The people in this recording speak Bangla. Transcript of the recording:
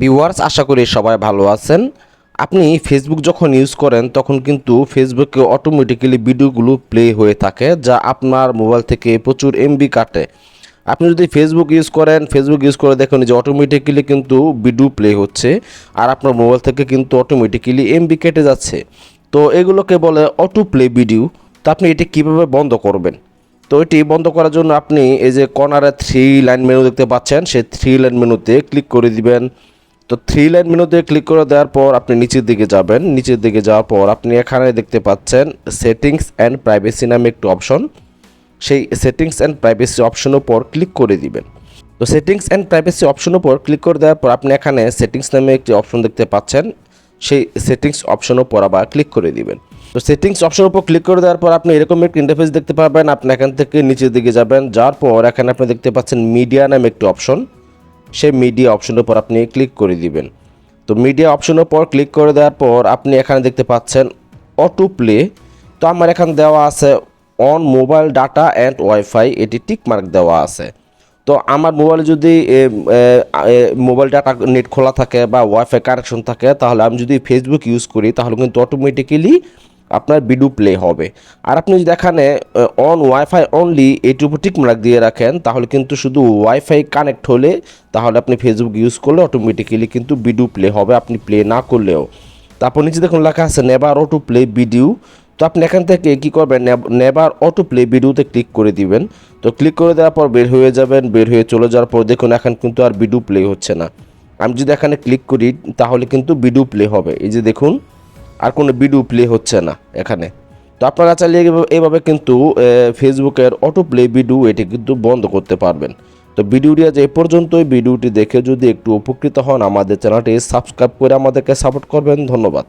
ভিউয়ার্স আশা করি সবাই ভালো আছেন। আপনি ফেসবুক যখন ইউজ করেন, তখন কিন্তু ফেসবুকে অটোমেটিক্যালি ভিডিওগুলো প্লে হয়ে থাকে, যা আপনার মোবাইল থেকে প্রচুর এমবি কাটে। আপনি যদি ফেসবুক ইউজ করেন ফেসবুক ইউজ করে দেখেন যে অটোমেটিক্যালি কিন্তু ভিডিও প্লে হচ্ছে, আর আপনার মোবাইল থেকে কিন্তু অটোমেটিক্যালি এমবি কেটে যাচ্ছে। তো এগুলোকে বলে অটো প্লে ভিডিও তো আপনি এটি কীভাবে বন্ধ করবেন? তো এটি বন্ধ করার জন্য আপনি এই যে কর্নারে থ্রি লাইন মেনু দেখতে পাচ্ছেন, সেই থ্রি লাইন মেনুতে ক্লিক করে দিবেন। তো থ্রি লাইন মেনুতে ক্লিক করে দেওয়ার পর আপনি নিচের দিকে যাবেন। নিচের দিকে যাওয়ার পর আপনি এখানে দেখতে পাচ্ছেন সেটিংস অ্যান্ড প্রাইভেসি নামে একটি অপশন সেই সেটিংস অ্যান্ড প্রাইভেসি অপশনের উপর ক্লিক করে দিবেন। তো সেটিংস অ্যান্ড প্রাইভেসি অপশন উপর ক্লিক করে দেওয়ার পর আপনি এখানে সেটিংস নামে একটি অপশন দেখতে পাচ্ছেন। সেই সেটিংস অপশনের উপর আবার ক্লিক করে দিবেন। তো সেটিংস অপশনের উপর ক্লিক করে দেওয়ার পর আপনি এরকম একটি ইন্টারফেস দেখতে পাবেন। আপনি এখান থেকে নিচের দিকে যাবেন। যাওয়ার পর এখানে আপনি দেখতে পাচ্ছেন মিডিয়া নামে একটি অপশন সেই মিডিয়া অপশনের উপর আপনি ক্লিক করে দিবেন। তো মিডিয়া অপশনের উপর ক্লিক করে দেওয়ার পর আপনি এখানে দেখতে পাচ্ছেন অটো প্লে তো আমার এখানে দেওয়া আছে on mobile data and wifi এটি টিক মার্ক দেওয়া আছে। তো আমার মোবাইলে যদি মোবাইল ডাটা নেট খোলা থাকে বা ওয়াইফাই কানেকশন থাকে, তাহলে আমি যদি ফেসবুক ইউজ করি, তাহলে কিন্তু অটোমেটিক্যালি আপনার ভিডিও প্লে হবে। আর আপনি যদি এখানে অন ওয়াইফাই অনলি এটির টিক মার্ক দিয়ে রাখেন, তাহলে কিন্তু শুধু ওয়াইফাই কানেক্ট হলে, তাহলে আপনি ফেসবুক ইউজ করলে অটোমেটিক্যালি কিন্তু ভিডিও প্লে হবে, আপনি প্লে না করলেও। তারপর নিচে দেখুন লেখা আছে নেভার অটো প্লে ভিডিও তো আপনি এখান থেকে কি করবেন? নেভার অটো প্লে ভিডিওতে ক্লিক করে দিবেন। তো ক্লিক করে দেওয়ার পর বের হয়ে যাবেন, বের হয়ে চলে যাওয়ার পর দেখুন এখন কিন্তু আর ভিডিও প্লে হচ্ছে না। আমি যদি এখানে ক্লিক করি, তাহলে কিন্তু ভিডিও প্লে হবে। এই যে দেখুন আর কোনো ভিডিও প্লে হচ্ছে না এখানে। তো আপনারা চাইলে এভাবে- কিন্তু ফেসবুকের অটো প্লে ভিডিও এটি কিন্তু বন্ধ করতে পারবেন। তো ভিডিওটি আজ এই পর্যন্তই। ভিডিওটি দেখে যদি একটু উপকৃত হন, আমাদের চ্যানেলটি সাবস্ক্রাইব করে আমাদেরকে সাপোর্ট করবেন। ধন্যবাদ।